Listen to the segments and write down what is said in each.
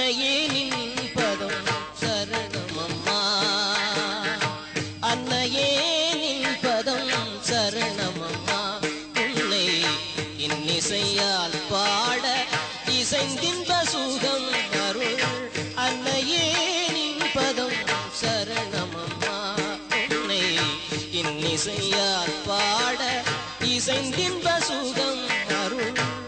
அன்னையே நின்பதம் சரணம் அம்மா. அன்னையே நின்பதம் சரணம் அம்மா. உன்னை இன்னிசையால் பாட இசைந்தின்ப சுகம் அருள். அன்னையே நின்பதம் சரணம் அம்மா. உன்னை இன்னிசையால் பாட இசைந்தின்ப சுகம் அருள்.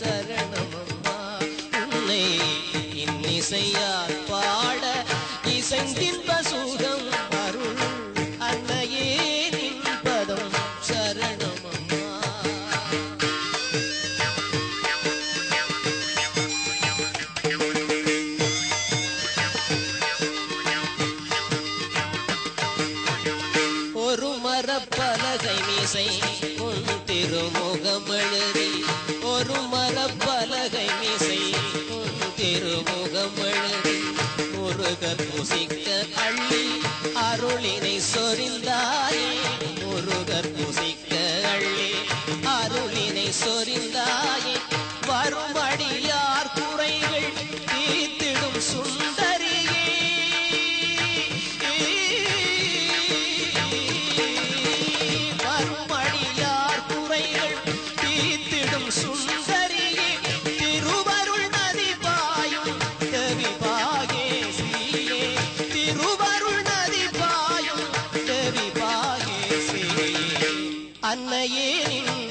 சரணமம்மா. உன்னை இன்னிசையால் பாட இசைந்தின்ப சுகம் அருள் அன்னையே நின்பதும் சரணமம்மா. ஒரு மரப்பலகை மீசை ஒரு முகமழறி ஒரு மரப்பலகை மீசை உன் திருமுகமெழுதி. முருகர் புசிக்க அள்ளி அருளினை சொரிந்தாயே. முருகர் புசிக்க அள்ளி அருளினை சொரிந்தாயே அன்னையே நின்